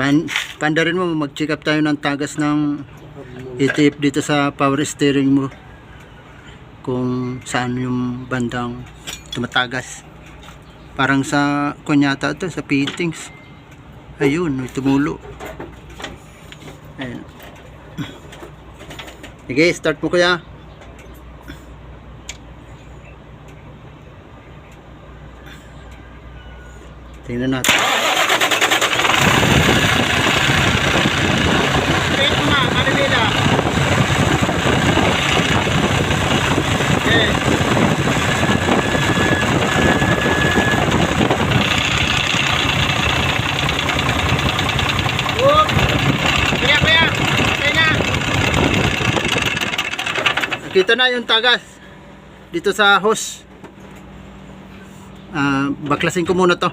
Pan, panda mo, mag-check up tayo ng tagas ng ETF dito sa power steering mo. Kung saan yung bandang tumatagas. Parang sa kunyata to, sa fittings. Ayun, may tumulo. Ayun. Sige, start mo kuya. Tingnan natin. Nakita na yung tagas dito sa hose. Uh, baklasin ko muna to.